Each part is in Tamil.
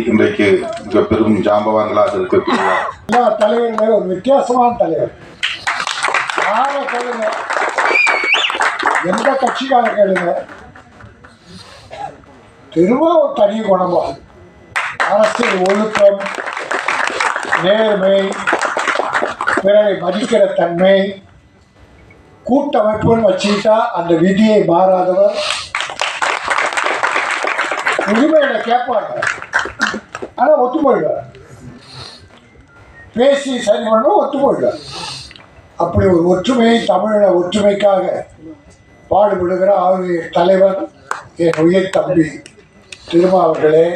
இன்றைக்கு மிக பெரும் ஜாம்பவான்களாக இருக்கக்கூடிய எல்லா தலைவருமே ஒரு வித்தியாசமான தலைவர். யாரை கேளுங்க எந்த கட்சிக்கார கேளுங்க திரும்ப ஒரு தனி குணமா அரசியல் ஒழுக்கம் நேர்மை பிறரை மதிக்கிற தன்மை கூட்டமைப்புன்னு வச்சுக்கிட்டா அந்த விதியை மாறாதவர். உரிமையில கேட்பாங்க. ஆனால் ஒத்து போயிடுவார் பேசி சரி பண்ணணும் ஒத்து போயிடுவார் அப்படி ஒரு ஒற்றுமையை தமிழ ஒற்றுமைக்காக பாடுபடுகிற அவருடைய தலைவர் என் உயிர் தம்பி திருமாவர்களே.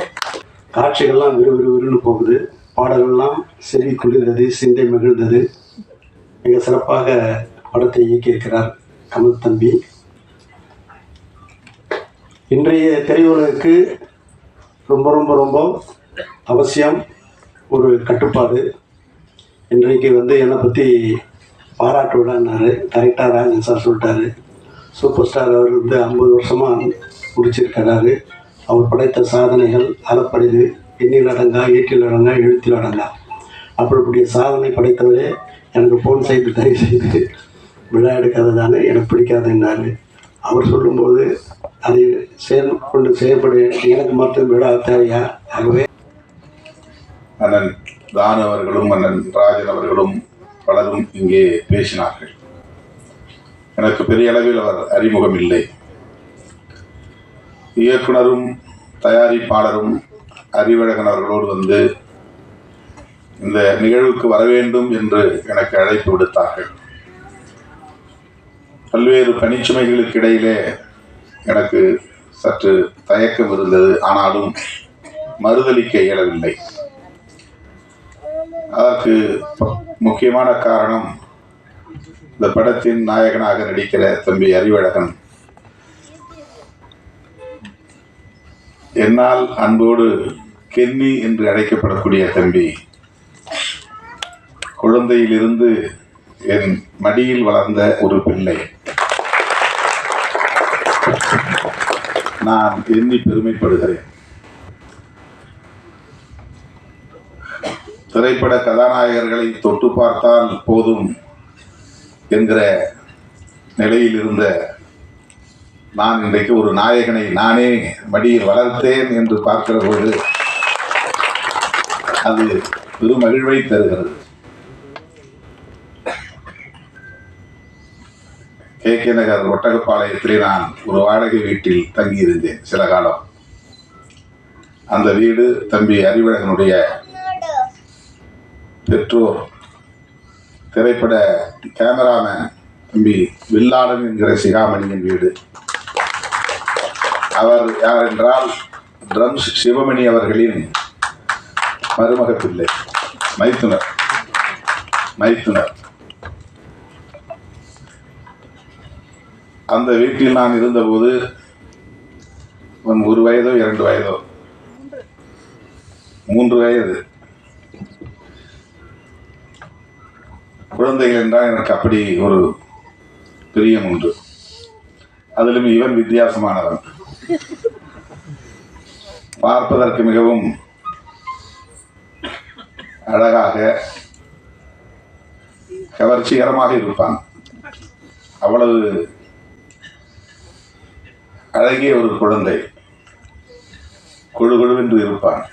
காட்சிகள்லாம் விறுவிறுவிறுன்னு போகுது. பாடல்கள்லாம் செவி குளிர்ந்தது சிந்தை மகிழ்ந்தது. மிக சிறப்பாக படத்தை இயக்கியிருக்கிறார் கமல் தம்பி. இன்றைய திரையுலகுக்கு ரொம்ப ரொம்ப ரொம்ப அவசியம் ஒரு கட்டுப்பாடு. இன்றைக்கு வந்து என்னை பற்றி பாராட்டு விழான்னாரு கரெக்டாக ராஜன் சார் சொல்லிட்டாரு. சூப்பர் ஸ்டார் அவர் வந்து ஐம்பது வருஷமாக முடிச்சிருக்கிறாரு. அவர் படைத்த சாதனைகள் அளப்படிது எண்ணில் அடங்கா ஏற்றில் அடங்கா எழுத்தில் அடங்கா. அப்படிப்படிய சாதனை படைத்தவரே எனக்கு ஃபோன் செய்து தயவு செய்து விழா எடுக்காததானே எனக்கு பிடிக்காதுன்னாரு அவர் சொல்லும்போது அதை செயல் கொண்டு செயல்பட எனக்கு மட்டும் விழா தேவையா? ஆகவே அண்ணன் தான் அவர்களும் அண்ணன் ராஜன் அவர்களும் பலரும் இங்கே பேசினார்கள். எனக்கு பெரிய அளவில் அவர் அறிமுகம் இல்லை இயக்குனரும் தயாரிப்பாளரும் அறிவழகன் அவர்களோடு வந்து இந்த நிகழ்வுக்கு வர வேண்டும் என்று எனக்கு அழைப்பு விடுத்தார்கள். பல்வேறு பணிச்சுமைகளுக்கு இடையிலே எனக்கு சற்று தயக்கம் இருந்தது. ஆனாலும் மறுதளிக்க இயலவில்லை. அதற்கு முக்கியமான காரணம் இந்த படத்தின் நாயகனாக நடிக்கிற தம்பி அறிவழகன். என்னால் அன்போடு கென்னி என்று அழைக்கப்படக்கூடிய தம்பி குழந்தையிலிருந்து என் மடியில் வளர்ந்த ஒரு பிள்ளை. நான் எண்ணி பெருமைப்படுகிறேன். திரைப்பட கதாநாயகர்களை தொட்டு பார்த்தால் போதும் என்கிற நிலையில் இருந்த நான் இன்றைக்கு ஒரு நாயகனை நானே மடியில் வளர்த்தேன் என்று பார்க்கிற போது அது பெருமகிழ்வை தருகிறது. கே. கே. நகர் ஒட்டகப்பாளையத்திலே நான் ஒரு வாடகை வீட்டில் தங்கியிருந்தேன் சில காலம். அந்த வீடு தம்பி அறிவழகனுடைய பெற்றோர் திரைப்பட கேமராமேன் தம்பி வில்லாளன் என்கிற சிகாமணியின் வீடு. அவர் யார் என்றால் ட்ரம்ஸ் சிவமணி அவர்களின் மருமக பிள்ளை மைத்துனர் மைத்துனர். அந்த வீட்டில் நான் இருந்தபோது ஒரு வயதோ இரண்டு வயதோ? மூன்று வயது. குழந்தைகள் என்றால் எனக்கு அப்படி ஒரு பிரியம் உண்டு. அதிலும் இவன் வித்தியாசமானவன். பார்ப்பதற்கு மிகவும் அழகாக கவர்ச்சிகரமாக இருப்பான். அவ்வளவு அழகிய ஒரு குழந்தை. குழு குழுவென்று இருப்பான்.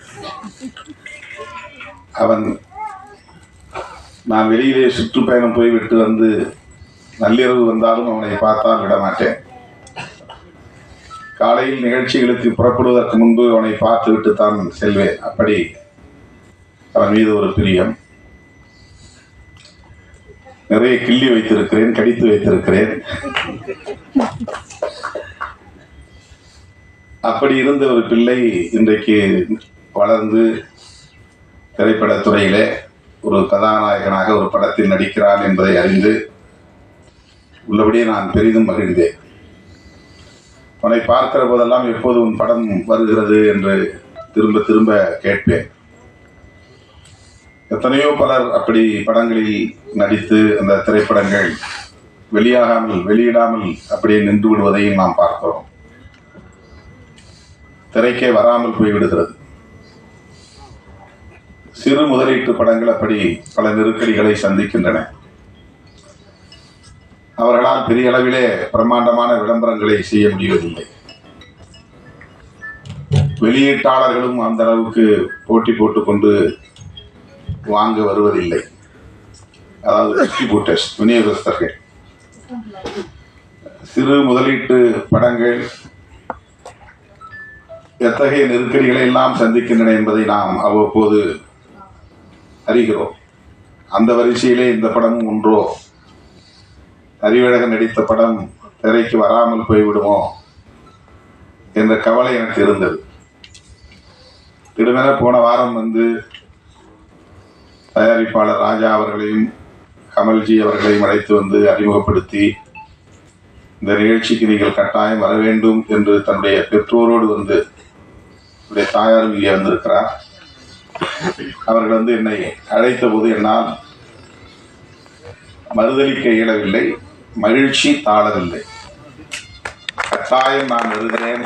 அவன் நான் வெளியிலே சுற்றுப்பயணம் போய்விட்டு வந்து நள்ளிரவு வந்தாலும் அவனை பார்த்தால் விடமாட்டேன். காலையில் நிகழ்ச்சிகளுக்கு புறப்படுவதற்கு முன்பு அவனை பார்த்துவிட்டு தான் செல்வேன். அப்படி அவன் மீது ஒரு பிரியம். நிறைய கிள்ளி வைத்திருக்கிறேன் கடித்து வைத்திருக்கிறேன். அப்படி இருந்த ஒரு பிள்ளை இன்றைக்கு வளர்ந்து திரைப்படத் துறையிலே ஒரு கதாநாயகனாக ஒரு படத்தில் நடிக்கிறார் என்பதை அறிந்து உள்ளபடியே நான் பெரிதும் மகிழ்ந்தேன். அவனை பார்க்கிற போதெல்லாம் எப்போது உன் படம் வருகிறது என்று திரும்ப திரும்ப கேட்பேன். எத்தனையோ பலர் அப்படி படங்களில் நடித்து அந்த திரைப்படங்கள் வெளியாகாமல் வெளியிடாமல் அப்படியே நின்று விடுவதையும் நாம் பார்க்கிறோம். திரைக்கே வராமல் போய்விடுகிறது. சிறு முதலீட்டு படங்கள் அப்படி பல நெருக்கடிகளை சந்திக்கின்றன. அவர்களால் பெரிய அளவிலே பிரம்மாண்டமான விளம்பரங்களை செய்ய முடிவதில்லை. வெளியீட்டாளர்களும் அந்த அளவுக்கு போட்டி போட்டுக்கொண்டு வாங்க வருவதில்லை. அதாவது டிஸ்ட்ரிபியூட்டர்ஸ் விநியோகஸ்தர்கள். சிறு முதலீட்டு படங்கள் எத்தகைய நெருக்கடிகளை எல்லாம் சந்திக்கின்றன என்பதை நாம் அவ்வப்போது அறிகிறோம். அந்த வரிசையிலே இந்த படமும் ஒன்றோ? அறிவழகன் நடித்த படம் திரைக்கு வராமல் போய்விடுமோ? என்ற கவலை எனக்கு இருந்தது. திடுமென போன வாரம் வந்து தயாரிப்பாளர் ராஜா அவர்களையும் கமல்ஜி அவர்களையும் அழைத்து வந்து அறிமுகப்படுத்தி இந்த நிகழ்ச்சிக்கு நீங்கள் கட்டாயம் வர வேண்டும் என்று தன்னுடைய பெற்றோரோடு வந்து என்னுடைய தாயாரும் இங்கே வந்திருக்கிறார். அவர்கள் வந்து என்னை அழைத்த போது என்னால் மறுதளிக்க இயலவில்லை மகிழ்ச்சி தாழவில்லை. கட்டாயம் நான் வருகிறேன்